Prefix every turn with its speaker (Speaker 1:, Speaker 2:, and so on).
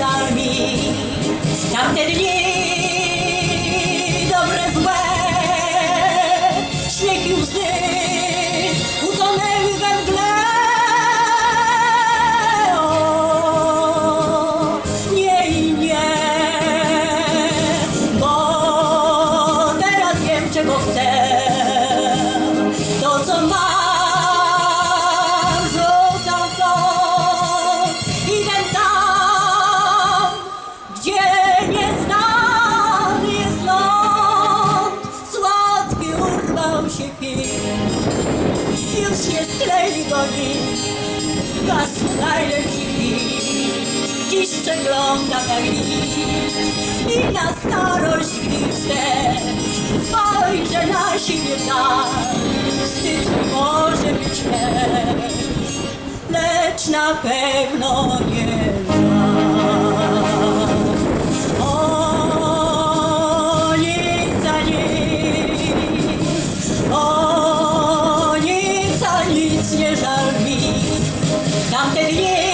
Speaker 1: armies. Now, Już nie sklei go nikt, gasł najlepszy. Dziś przegląda na list i na starość chce spojrzę na siebie tak, wstyd może być też, lecz na pewno nie Bahçeli'ye